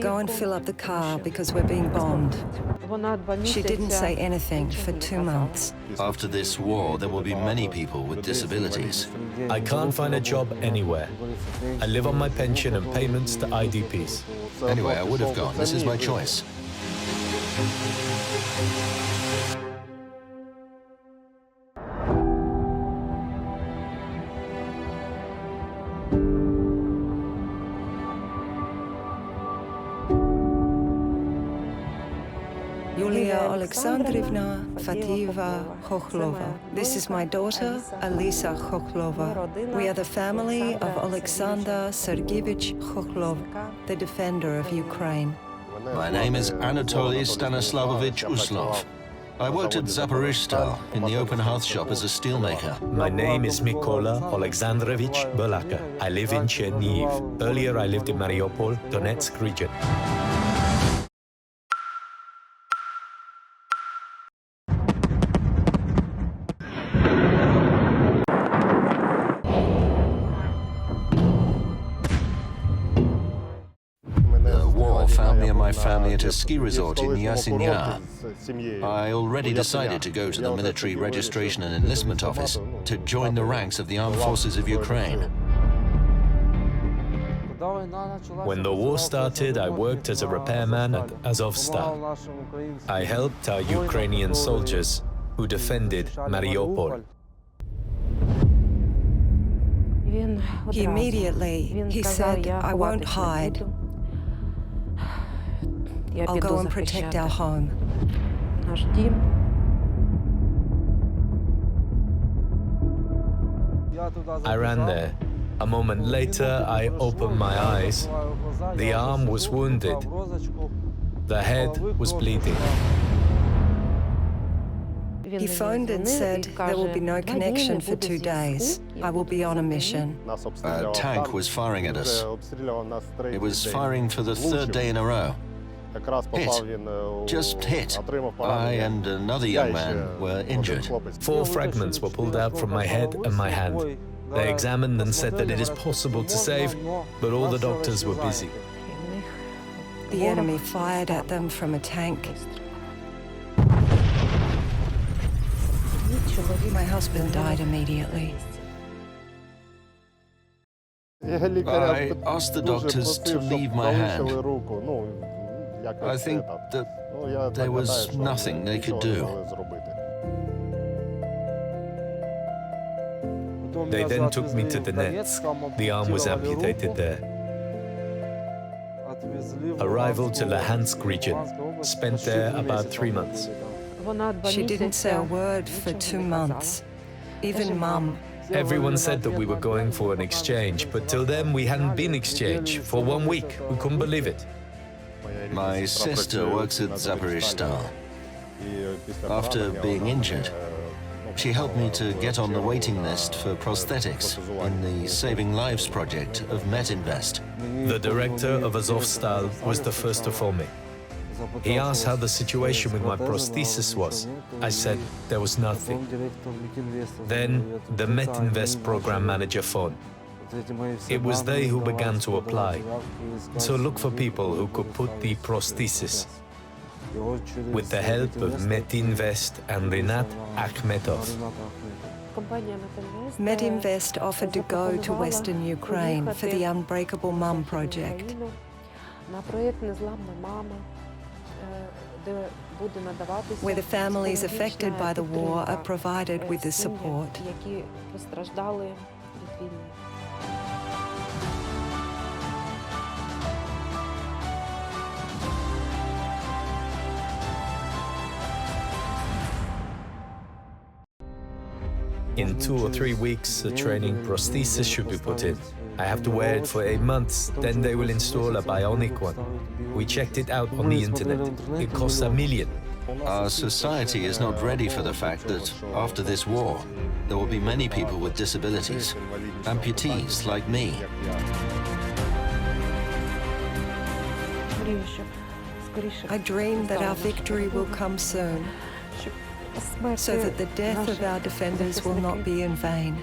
Go and fill up the car because we're being bombed. She didn't say anything for two months. After this war, there will be many people with disabilities. I can't find a job anywhere. I live on my pension and payments to IDPs. Anyway, I would have gone. This is my choice. Yulia Alexandrivna Fatieva Khokhlova. This is my daughter, Alisa Khokhlova. We are the family of Alexander Sergeyevich Khokhlov, the defender of Ukraine. My name is Anatoly Stanislavovich Uslov. I worked at Zaporizhstal in the open hearth shop as a steelmaker. My name is Mykola Alexandrovich Belaka. I live in Chernihiv. Earlier, I lived in Mariupol, Donetsk region. family and my family at a ski resort in Yasinya. I already decided to go to the military registration and enlistment office to join the ranks of the armed forces of Ukraine. When the war started, I worked as a repairman at Azovstal. I helped our Ukrainian soldiers who defended Mariupol. Immediately, he said, I won't hide. буду. Я I'll піду go and protect our захищати home. наш дім. I ran there. A moment later, I opened my eyes. The arm was wounded. The head was bleeding. Він He мені phoned and дзвонив said і there will be каже, no «Два дні connection не for буде two days. зв'язку, я I will буду be on a взагалі». mission. A tank was firing at us. It was firing for the third day in a row. Hit. Just hit. I and another young man were injured. Four fragments were pulled out from my head and my hand. They examined and said that it is possible to save, but all the doctors were busy. І в них The ворог enemy fired at them from a tank. Мій чоловік My husband died immediately. I asked the doctors to leave my hand. I think that there was nothing they could do. They then took me to Donetsk. The arm was amputated there. Arrival to Luhansk region. Spent there about three months. She didn't say a word for two months. Even mom. Everyone said that we were going for an exchange, but till then we hadn't been exchanged for one week. We couldn't believe it. My sister works at Zaporizhstal. After being injured, She helped me to get on the waiting list for prosthetics in the Saving Lives project of Metinvest. The director of Azovstal was the first to phone me. He asked how the situation with my prosthesis was. I said there was nothing. Then the Metinvest program manager phoned. It was they who began to apply. So look for people who could put the prosthesis. With the help of Metinvest and Renat Akhmetov. Metinvest offered to go to Western Ukraine for the Unbreakable Mum project. Where the families affected by the war are provided with the support. In two or three weeks, a training prosthesis should be put in. I have to wear it for eight months, then they will install a bionic one. We checked it out on the internet. It costs a million. Our society is not ready for the fact that after this war, there will be many people with disabilities, amputees like me. I dream that our victory will come soon so that the death of our defenders will not be in vain.